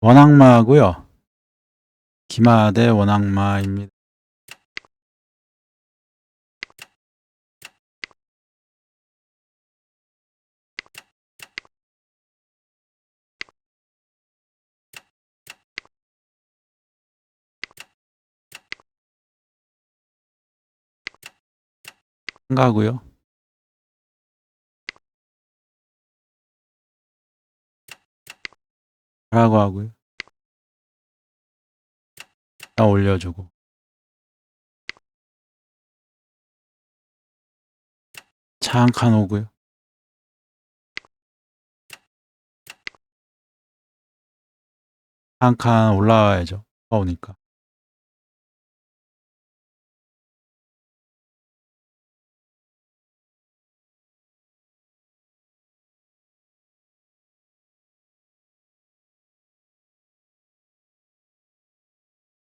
원악마고요. 기마 대 원악마입니다. 한가고요. 라고 하고요. 다 올려주고. 차 한 칸 오고요. 한 칸 올라와야죠. 오니까.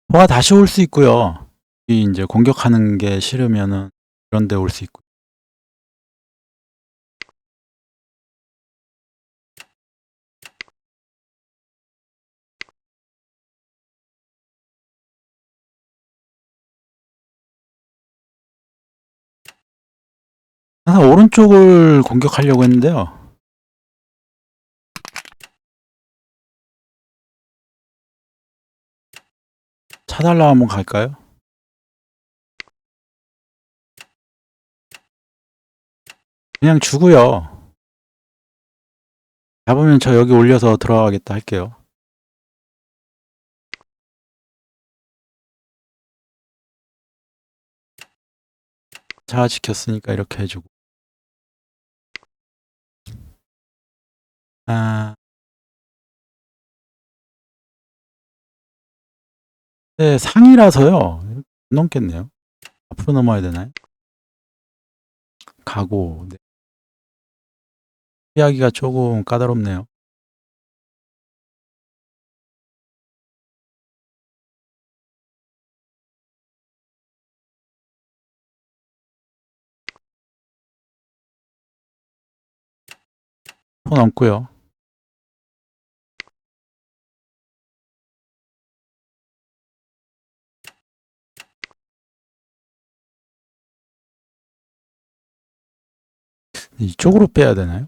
포가 다시 올 수 있고요. 이 이제 공격하는 게 싫으면은 이런 데 올 수 있고. 항상 오른쪽을 공격하려고 했는데요. 차달라 한번 갈까요? 그냥 주고요. 잡으면 저 여기 올려서 들어가겠다 할게요. 자 지켰으니까 이렇게 해주고. 아. 네, 상이라서요. 못 넘겠네요. 앞으로 넘어야 되나요? 가고. 네. 피하기가 조금 까다롭네요. 포 넘고요. 이쪽으로 빼야 되나요?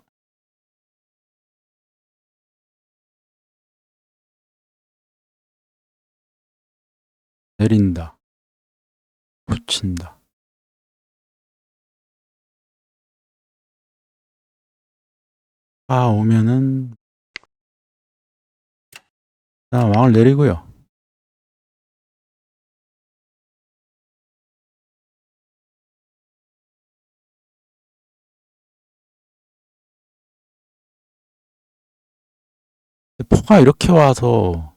내린다. 붙인다. 아, 오면은, 자, 왕을 내리고요. 포가 이렇게 와서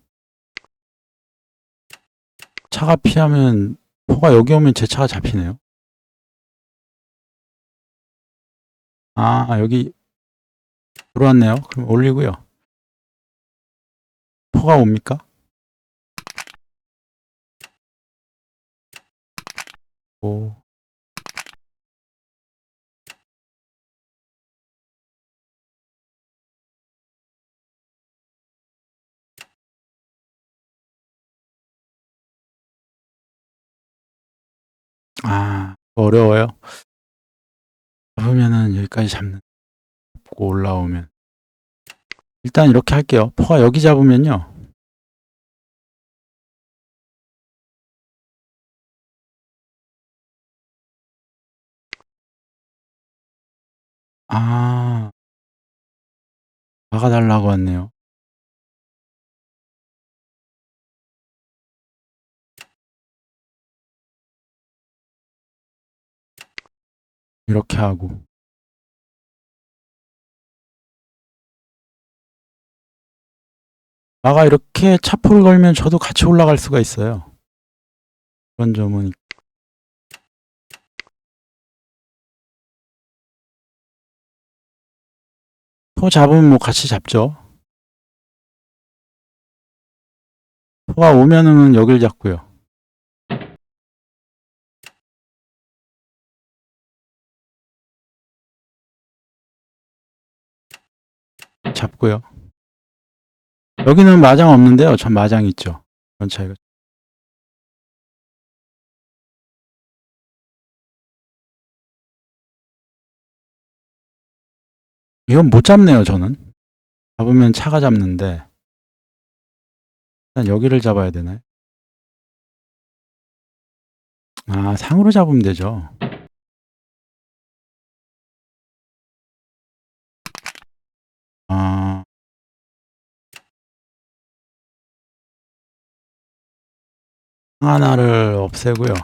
차가 피하면 포가 여기 오면 제 차가 잡히네요. 아, 여기 들어왔네요. 그럼 올리고요. 포가 옵니까? 어려워요. 잡으면은 여기까지 잡는, 잡고 올라오면. 일단 이렇게 할게요. 포가 여기 잡으면요. 아, 막아달라고 했네요. 이렇게 하고. 마가 이렇게 차포를 걸면 저도 같이 올라갈 수가 있어요. 그런 점은 있- 포 잡으면 뭐 같이 잡죠. 포가 오면은 여길 잡고요. 잡고요. 여기는 마장 없는데요. 전 마장 있죠. 그런 차이가. 이건 못 잡네요, 저는. 잡으면 차가 잡는데. 일단 여기를 잡아야 되나요? 아, 상으로 잡으면 되죠. 하나를 없애고요.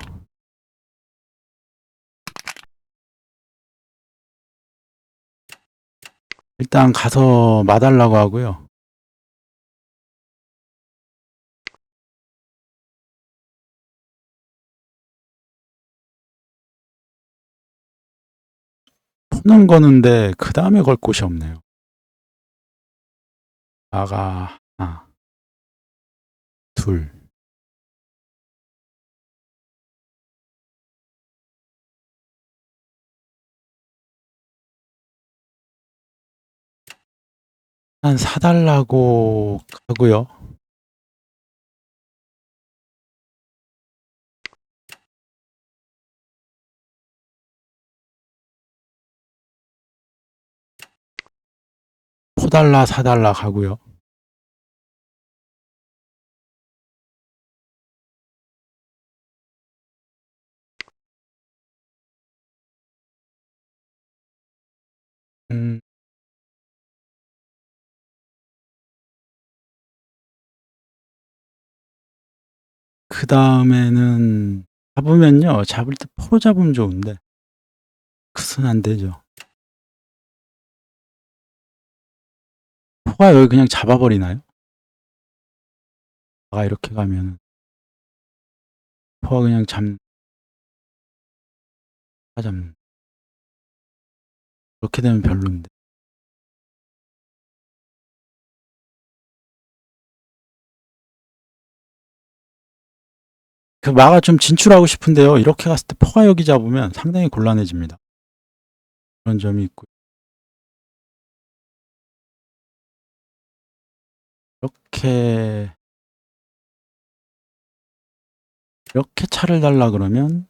일단 가서 마달라고 하고요. 손은 거는데 그 다음에 걸 곳이 없네요. 아가 하나, 둘. 한 사달라고 하고요. 포달라 사달라 가고요. 그 다음에는 잡으면요. 잡을 때 포로 잡으면 좋은데 그선 안 되죠. 포가 여기 그냥 잡아버리나요? 아 이렇게 가면 포가 그냥 잡 잡는 그렇게 되면 별론데 그 마가 좀 진출하고 싶은데요. 이렇게 갔을 때 포가 여기 잡으면 상당히 곤란해집니다. 그런 점이 있고 이렇게 이렇게 차를 달라 그러면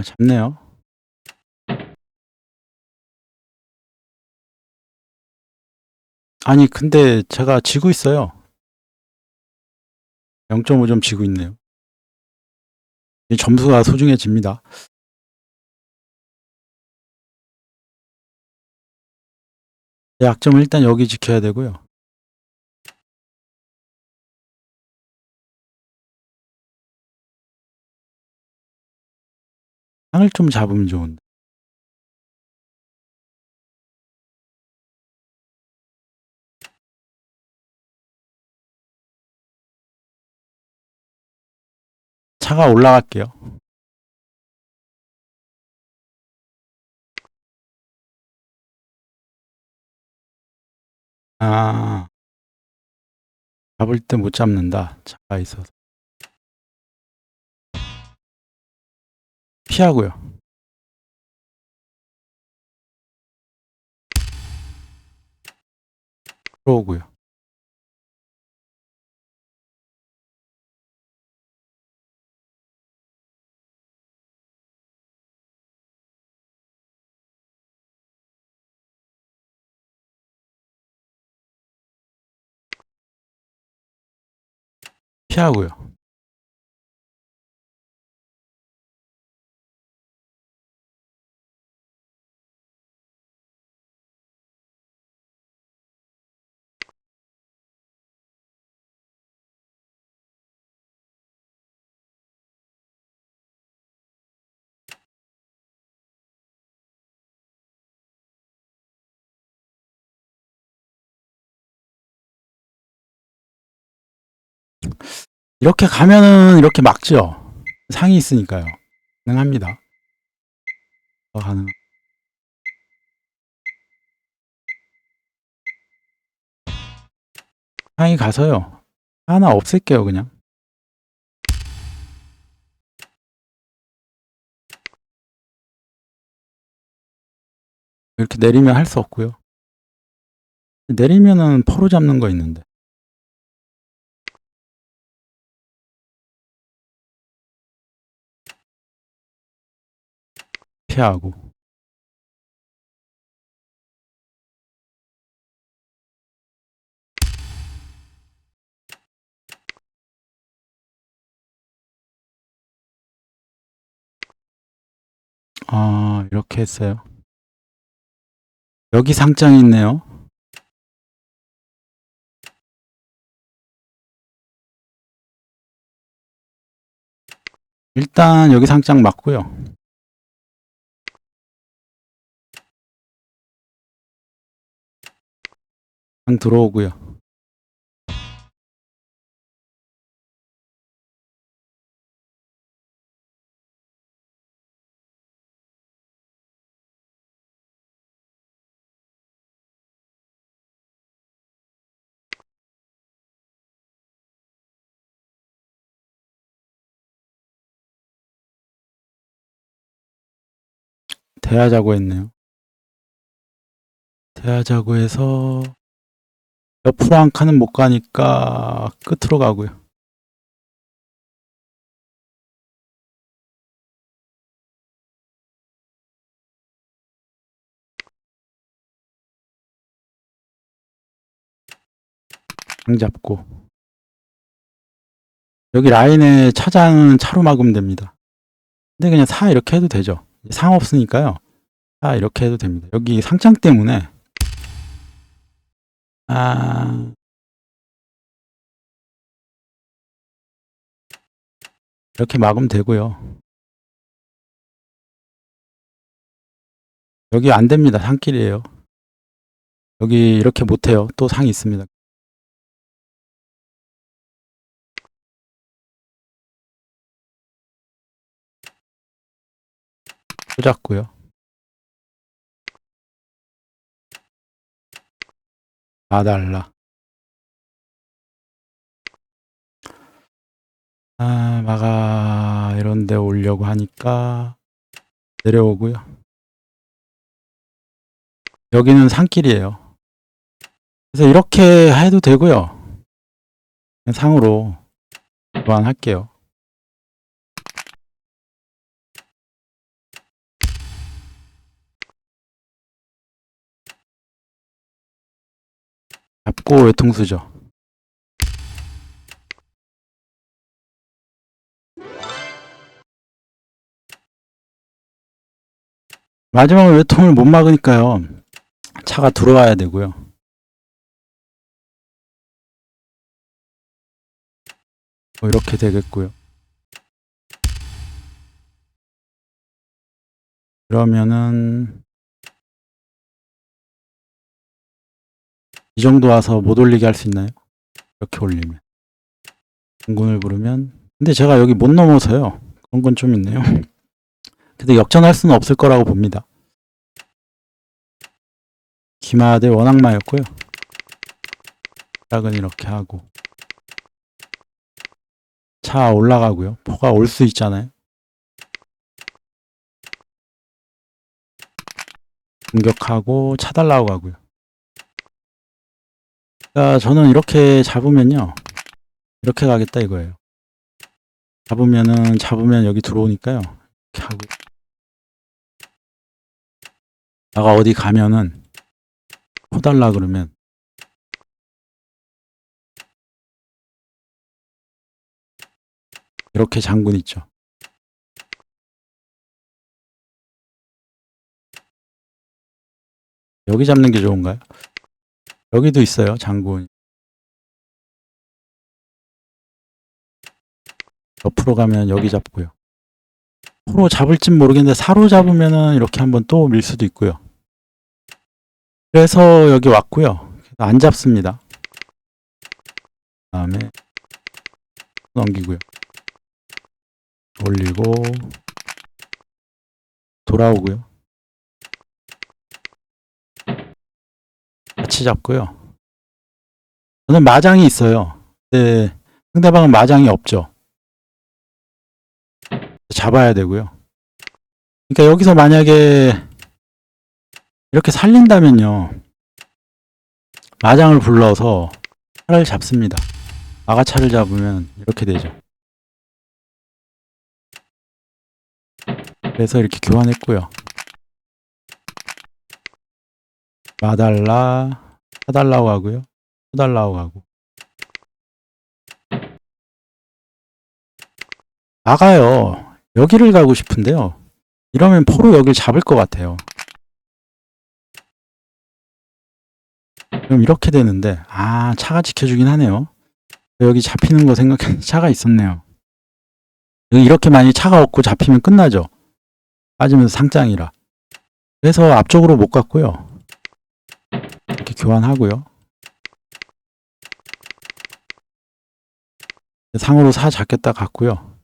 아 잡네요. 아니 근데 제가 지고 있어요. 0.5점 지고 있네요. 이 점수가 소중해집니다. 약점을 일단 여기 지켜야 되고요. 상을 좀 잡으면 좋은데. 차가 올라갈게요. 아, 잡을 때 못 잡는다. 차가 있어서. 피하고요. 들어오고요. 피하고요. 이렇게 가면은 이렇게 막죠. 상이 있으니까요. 가능합니다. 어, 가능. 상이 가서요. 하나 없앨게요, 그냥. 이렇게 내리면 할 수 없고요. 내리면은 포로 잡는 거 있는데. 피하고. 아, 이렇게 했어요. 여기 상장이 있네요. 일단 여기 상장 맞고요. 들어오고요. 대하자고 했네요. 대하자고 해서 옆으로 한 칸은 못 가니까 끝으로 가고요. 장 잡고 여기 라인에 차장은 차로 막으면 됩니다. 근데 그냥 사 이렇게 해도 되죠. 상 없으니까요. 사 이렇게 해도 됩니다. 여기 상장 때문에 아 이렇게 막으면 되고요. 여기 안 됩니다. 상길이에요. 여기 이렇게 못해요. 또 상이 있습니다. 또 잡고요. 다 달라. 아, 마가 이런 데 오려고 하니까 내려오고요. 여기는 산길이에요. 그래서 이렇게 해도 되고요. 그냥 상으로 교환할게요. 잡고 외통수죠. 마지막에 외통을 못 막으니까요. 차가 들어와야 되고요. 뭐 이렇게 되겠고요. 그러면은 이 정도 와서 못 올리게 할 수 있나요? 이렇게 올리면 공군을 부르면 근데 제가 여기 못 넘어서요. 그런 건 좀 있네요. 근데 역전할 수는 없을 거라고 봅니다. 기마 대 원악마였고요. 작은 이렇게 하고 차 올라가고요. 포가 올 수 있잖아요. 공격하고 차 달라고 가고요. 자, 저는 이렇게 잡으면요. 이렇게 가겠다 이거예요. 잡으면은 잡으면 여기 들어오니까요. 이렇게 하고 나가 어디 가면은 퍼달라 그러면 이렇게 장군 있죠. 여기 잡는 게 좋은가요? 여기도 있어요, 장군. 옆으로 가면 여기 잡고요. 포로 잡을진 모르겠는데 사로 잡으면은 이렇게 한번 또 밀 수도 있고요. 그래서 여기 왔고요. 안 잡습니다. 다음에 넘기고요. 올리고 돌아오고요. 같이 잡고요. 저는 마장이 있어요. 근데 상대방은 마장이 없죠. 잡아야 되고요. 그러니까 여기서 만약에 이렇게 살린다면요. 마장을 불러서 차를 잡습니다. 마가차를 잡으면 이렇게 되죠. 그래서 이렇게 교환했고요. 마달라, 사달라고 하고요. 소달라고 하고. 마가요. 여기를 가고 싶은데요. 이러면 포로 여길 잡을 것 같아요. 그럼 이렇게 되는데, 아, 차가 지켜주긴 하네요. 여기 잡히는 거 생각해, 차가 있었네요. 이렇게 많이 차가 없고 잡히면 끝나죠. 빠지면서 상장이라. 그래서 앞쪽으로 못 갔고요. 교환하고요. 상으로 사 잡겠다 갔고요.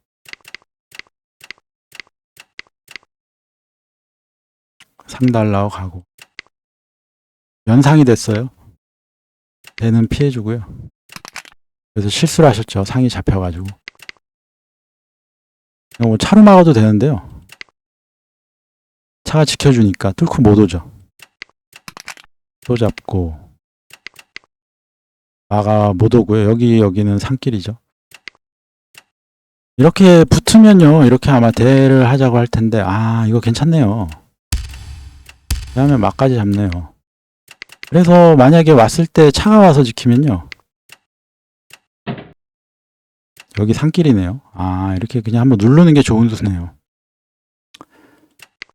상 달라고 가고. 연상이 됐어요. 대는 피해주고요. 그래서 실수를 하셨죠. 상이 잡혀가지고. 뭐 차로 막아도 되는데요. 차가 지켜주니까 뚫고 못 오죠. 또 잡고 막아 못 오고요. 여기 여기는 산길이죠. 이렇게 붙으면요. 이렇게 아마 대를 하자고 할 텐데 아 이거 괜찮네요. 그다음에 막까지 잡네요. 그래서 만약에 왔을 때 차가 와서 지키면요. 여기 산길이네요. 아 이렇게 그냥 한번 누르는 게 좋은 수네요.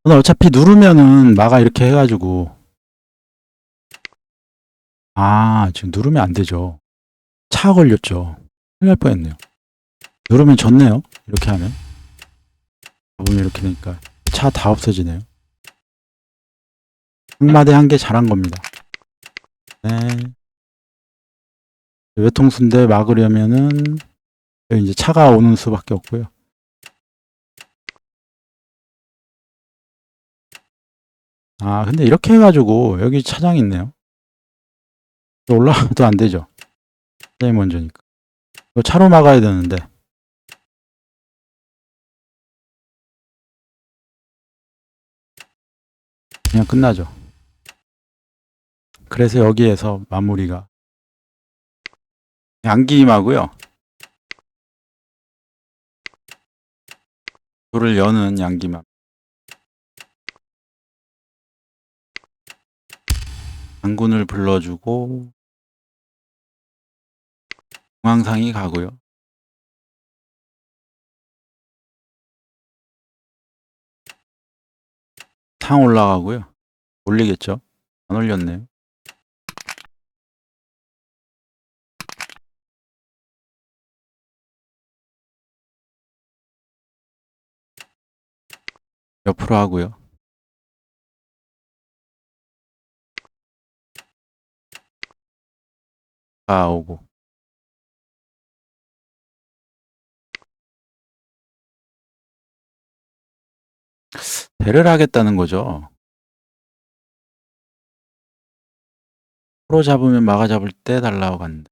어차피 누르면은 마가 이렇게 해가지고 아 지금 누르면 안 되죠. 차 걸렸죠. 큰일 날 뻔했네요. 누르면 졌네요. 이렇게 하면 잡으면 이렇게 되니까 차 다 없어지네요. 한마디 한게 잘한 겁니다. 네. 외통수인데 막으려면은 이제 차가 오는 수밖에 없고요. 아, 근데 이렇게 해가지고 여기 차장 있네요. 올라가도 안 되죠. 제일 먼저니까. 이거 차로 막아야 되는데. 그냥 끝나죠. 그래서 여기에서 마무리가 양기임하고요. 불을 여는 양기만. 장군을 불러주고 중앙상이 가고요. 상 올라가고요. 올리겠죠? 안 올렸네요. 옆으로 하고요. 가 오고 배를 하겠다는 거죠. 프로 잡으면 막아 잡을 때 달라고 간다.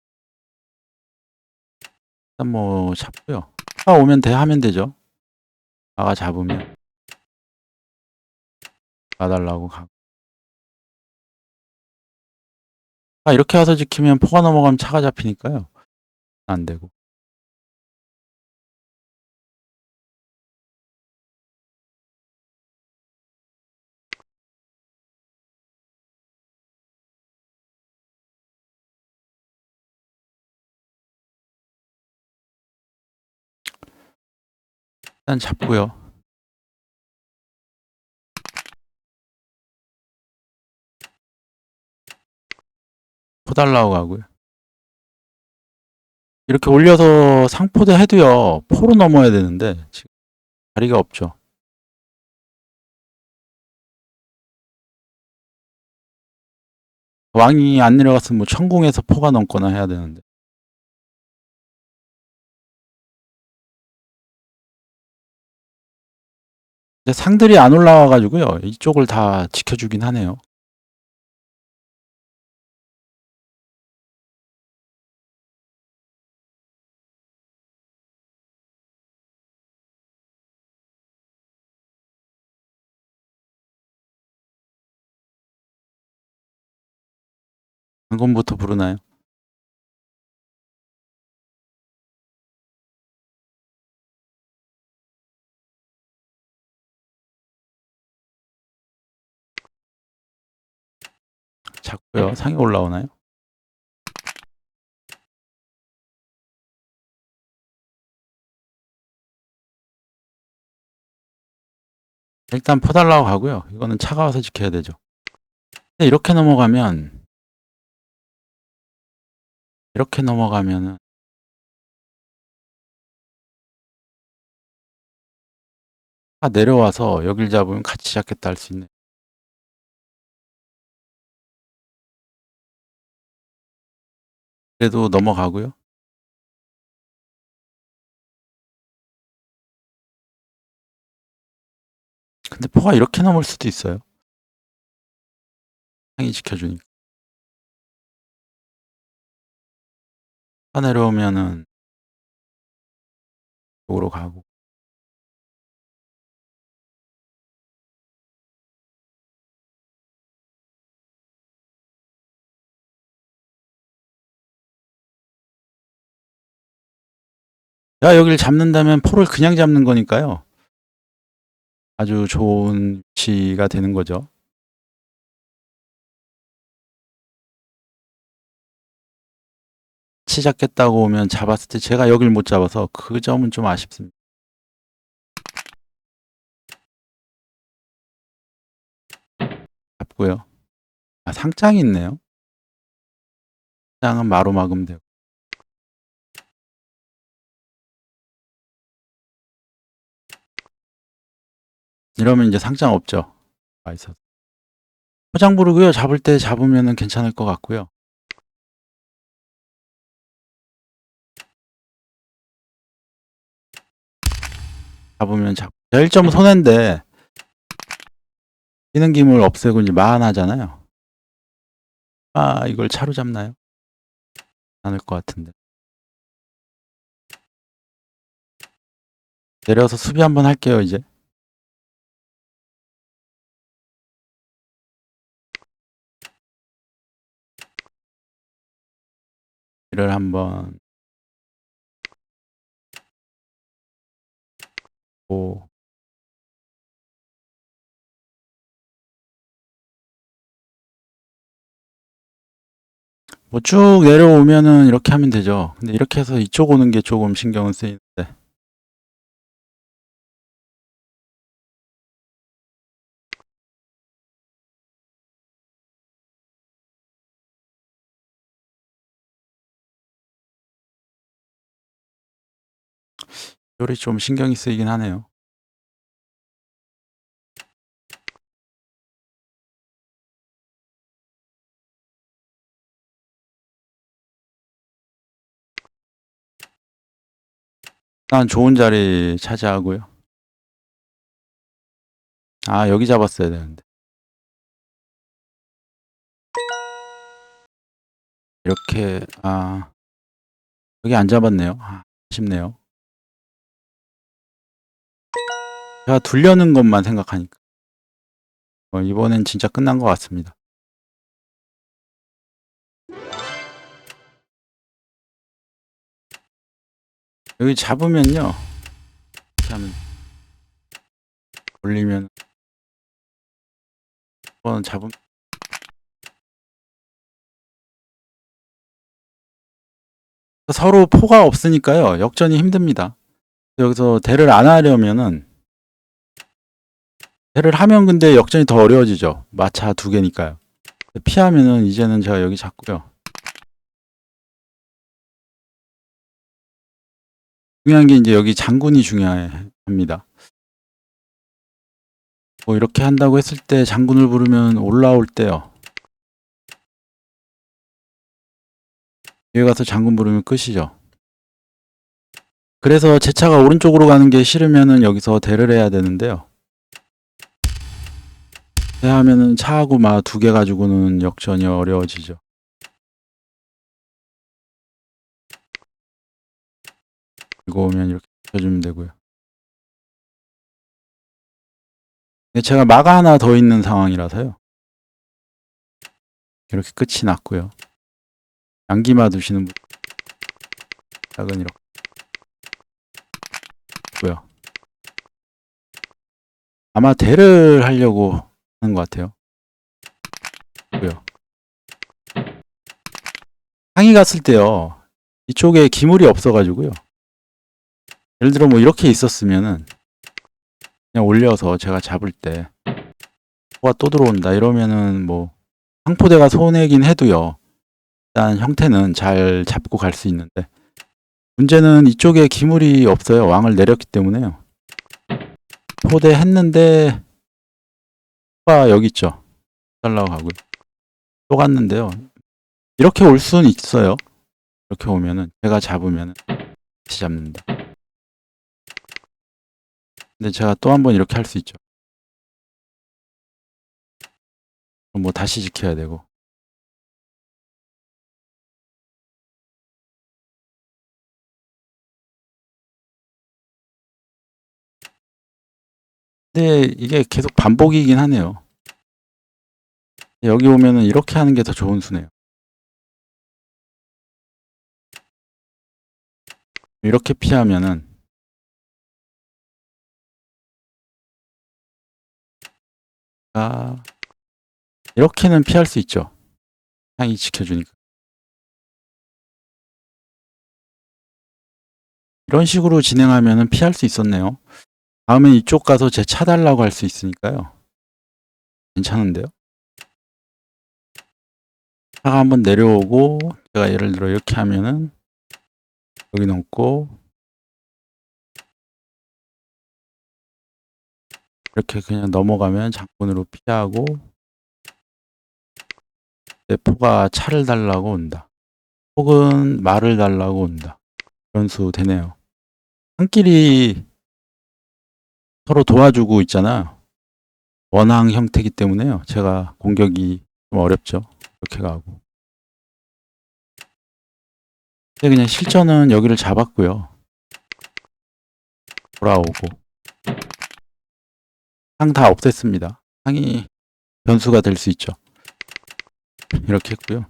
일단 뭐 잡고요. 아 오면 돼 하면 되죠. 막아 잡으면 가달라고 가고. 아 이렇게 와서 지키면 포가 넘어가면 차가 잡히니까요. 안 되고. 일단 잡고요. 포달라고 가고요. 이렇게 올려서 상포대 해도요. 포로 넘어야 되는데 지금 자리가 없죠. 왕이 안 내려갔으면 뭐 천궁에서 포가 넘거나 해야 되는데. 상들이 안 올라와가지고요. 이쪽을 다 지켜주긴 하네요. 방금부터 부르나요? 자꾸요. 상에 올라오나요? 일단 퍼달라고 가고요. 이거는 차가워서 지켜야 되죠. 근데 이렇게 넘어가면 이렇게 넘어가면은 차 내려와서 여길 잡으면 같이 잡겠다 할 수 있네. 그래도 넘어가고요. 근데 포가 이렇게 넘을 수도 있어요. 상이 지켜주니까. 차 내려오면은 쪽으로 가고. 야, 여길 잡는다면 포를 그냥 잡는 거니까요. 아주 좋은 위치가 되는 거죠. 치 잡겠다고 오면 잡았을 때 제가 여길 못 잡아서 그 점은 좀 아쉽습니다. 잡고요. 아, 상장이 있네요. 상장은 마로 막으면 되고. 이러면 이제 상장 없죠. 아, 있어. 포장 부르고요. 잡을 때 잡으면은 괜찮을 것 같고요. 잡으면 잡. 1점 손해인데 뛰는 김을 없애고 이제 마안하잖아요. 아, 이걸 차로 잡나요? 않을 것 같은데. 내려서 수비 한번 할게요, 이제. 를 한번 오. 뭐쭉 내려오면은 이렇게 하면 되죠. 근데 이렇게 해서 이쪽 오는 게 조금 신경은 쓰이는데. 요리 좀 신경이 쓰이긴 하네요. 난 좋은 자리 차지하고요. 아, 여기 잡았어야 되는데. 이렇게, 아, 여기 안 잡았네요. 아, 아쉽네요. 제가 둘려는 것만 생각하니까. 어, 이번엔 진짜 끝난 것 같습니다. 여기 잡으면요. 이렇게 하면 올리면 한번 잡으면 서로 포가 없으니까요. 역전이 힘듭니다. 여기서 대를 안 하려면은 대를 하면 근데 역전이 더 어려워지죠. 마차 두 개니까요. 피하면은 이제는 제가 여기 잡고요. 중요한 게 이제 여기 장군이 중요합니다. 뭐 이렇게 한다고 했을 때 장군을 부르면 올라올 때요. 여기 가서 장군 부르면 끝이죠. 그래서 제 차가 오른쪽으로 가는 게 싫으면은 여기서 대를 해야 되는데요. 대하면은 차하고 마 두 개 가지고는 역전이 어려워지죠. 이거 오면 이렇게 해주면 되고요. 근데 제가 마가 하나 더 있는 상황이라서요. 이렇게 끝이 났고요. 양기마 두시는 분. 작은 이렇게. 뭐야. 아마 대를 하려고 하는 것 같아요. 뭐야. 상이 갔을 때요. 이쪽에 기물이 없어가지고요. 예를 들어 뭐 이렇게 있었으면은 그냥 올려서 제가 잡을 때 뭐가 또 들어온다 이러면은 뭐 상포대가 손해긴 해도요. 일단 형태는 잘 잡고 갈 수 있는데 문제는 이쪽에 기물이 없어요. 왕을 내렸기 때문에요. 포대 했는데 가 여기 있죠. 달라고 가고요. 또 갔는데요. 이렇게 올 수는 있어요. 이렇게 오면은 제가 잡으면은 다시 잡는다. 근데 제가 또 한 번 이렇게 할 수 있죠. 뭐 다시 지켜야 되고. 근데 이게 계속 반복이긴 하네요. 여기 오면은 이렇게 하는 게 더 좋은 수네요. 이렇게 피하면은 아 이렇게는 피할 수 있죠. 향이 지켜주니까. 이런 식으로 진행하면은 피할 수 있었네요. 다음엔 이쪽 가서 제 차 달라고 할 수 있으니까요. 괜찮은데요? 차가 한번 내려오고 제가 예를 들어 이렇게 하면은 여기 넘고 이렇게 그냥 넘어가면 장군으로 피하고 내 포가 차를 달라고 온다. 혹은 말을 달라고 온다. 그런 수 되네요. 한끼리 서로 도와주고 있잖아요. 원항 형태이기 때문에요. 제가 공격이 좀 어렵죠. 이렇게 가고. 근데 그냥 실전은 여기를 잡았고요. 돌아오고. 상다 없앴습니다. 상이 변수가 될 수 있죠. 이렇게 했고요.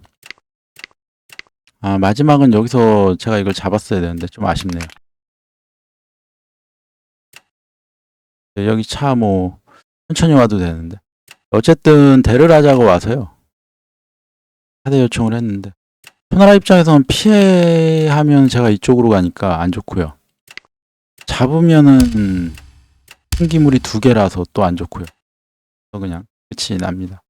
아, 마지막은 여기서 제가 이걸 잡았어야 되는데 좀 아쉽네요. 여기 차 뭐 천천히 와도 되는데 어쨌든 대를 하자고 와서요. 하대 요청을 했는데 초나라 입장에서는 피해하면 제가 이쪽으로 가니까 안 좋고요. 잡으면은 흰기물이 두 개라서 또 안 좋고요. 그냥 끝이 납니다.